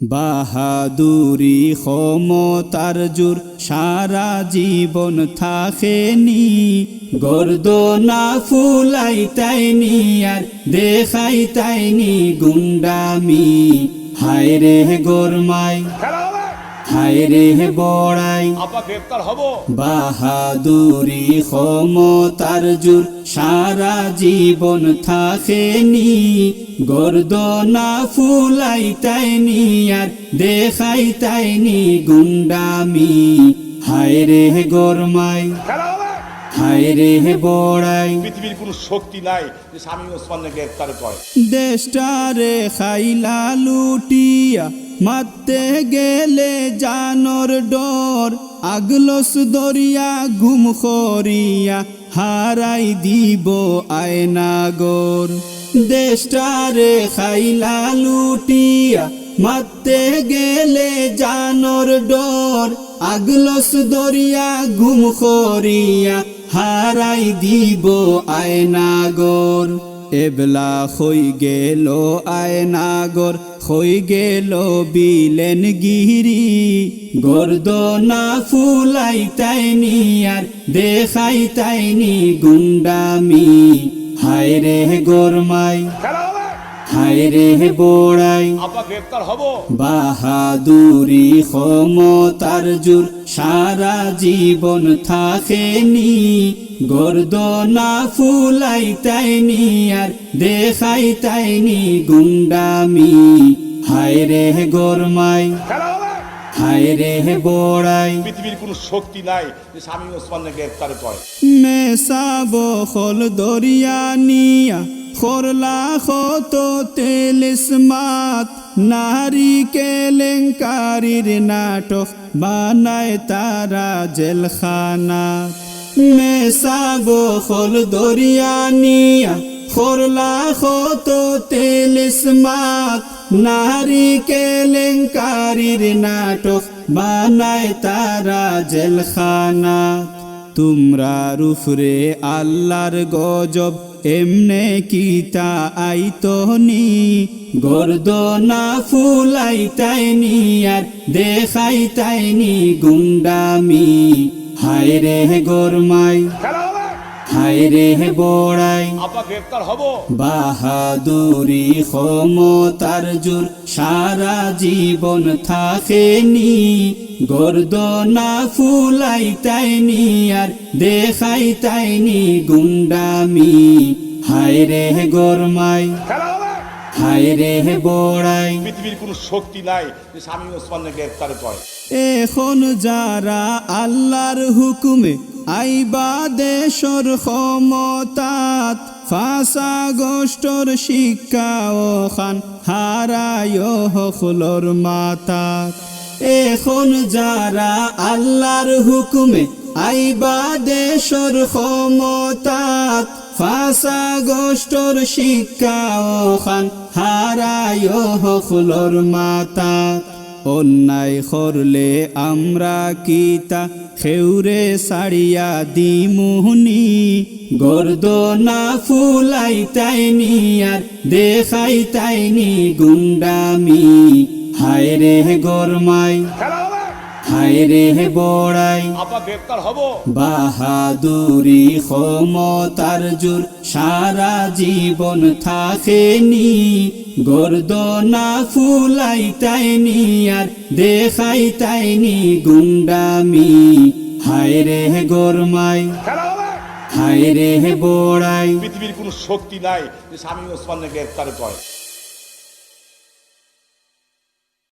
বাহাদুরি ক্ষমতার জোর সারা জীবন থাকেনি। গর্দনা ফুলাই তাইনি আর দেখাই তাইনি গুন্ডামি। হায় রে গোরমাই হায় রে বড়াই। আপা গ্রেপ্তার হব। বাহাদুরি ক্ষমতার জোর সারা জীবন থাকেনি। গর্দনা ফুলাই তাইনি আর দেখাই তাইনি গুন্ডামি। হায় রে গরমাই হায় রে বড়াই। পৃথিবীর কোনো শক্তি নাই যে স্বামী ওসমানকে গ্রেপ্তার করে। দেশটারে খাইলা লুটিয়া মারতে গেলে জানর ডর, আগলস দরিয়া ঘুম খরিয়া হারাই দিব আয়নাগর দেশটারে খাইলা লুটিয়া মারতে গেলে জানর ডর, আগলস দরিয়া ঘুম খরিয়া হারাই দিব আয়নাগর এবলা হই গেল আয়নাগর, হই গেল বিলেন গিরি। গর্দনা ফুলাই তাইনি আর দেখাই তাইনি গুন্ডামি। হায় রে গরমাই। হায় রে বড়াই। আপা গ্রেপ্তার হব। বাহাদুরি ক্ষমতার জোর সারা জীবন থাকেনি। গর্দনা ফুলাই তাইনি আর দেখাই তাইনি গুন্ডামি। হায় রে গরমাই। হায় রে বড়াই। পৃথিবীর কোনো শক্তি নাই যে স্বামী ওসমানকে করে। দরিয়া নিয়া খরলা খত তেল স্মাত নারী কেলেঙ্কারির নাটক বানায় তারা জেলখানা মেসাব হল দরিয়া নিয়া খরলা খত তেল স্মাত নারী কেলেঙ্কারির নাটক বানায় তারা জেলখানা তোমরা রুফরে আল্লাহর গজব, এমনে কিতা আইতনি? গর্দনা ফুলাই তাইনি আর দেখাই তাইনি গুন্ডামি। হায় রে গরমাই। হায় রে বড়াই। আপা গ্রেপ্তার হব। বাহাদুরি ক্ষমতার জোর সারা জীবন থাকেনি। গর্দনা ফুলাই তাইনি আর দেখাই তাইনি গুন্ডামি। হায় রে গরমাই। হায় রে বড়াই। পৃথিবীর কোনো শক্তি নাই যে স্বামী ওসমানকে গ্রেপ্তার করে। এখন যারা আল্লাহর হুকুমে আইবা দেশর ক্ষমতাত, ফাঁসা গোষ্ঠর শিক্ষা ও খান, হারায় হখলর মাতাত। এখন যারা আল্লাহর হুকুমে আইবা দেশর ক্ষমতাত, ফাঁসা গোষ্ঠর শিক্ষা ও খান, হারায় হখলর মাতাত। অন্যায় করলে আমরা কিতা খেউরে সারিয়া দিমুহনি গর্দনা ফুলাই তাইনি আর দেখাই তাইনি গুন্ডামি। হায় রে গরমাই। হায় রে বড়াই বাহাদুরি ক্ষমতার জোর সারা জীবন থাকেনি। গর্দনা ফুলাই তাইনি আর দেখাই তাইনি গুন্ডামি। হায় রে গরমাই হায় রে বড়াই। পৃথিবীর কোনো শক্তি নাই যে স্বামী ওসমানকে গ্রেপ্তার করে।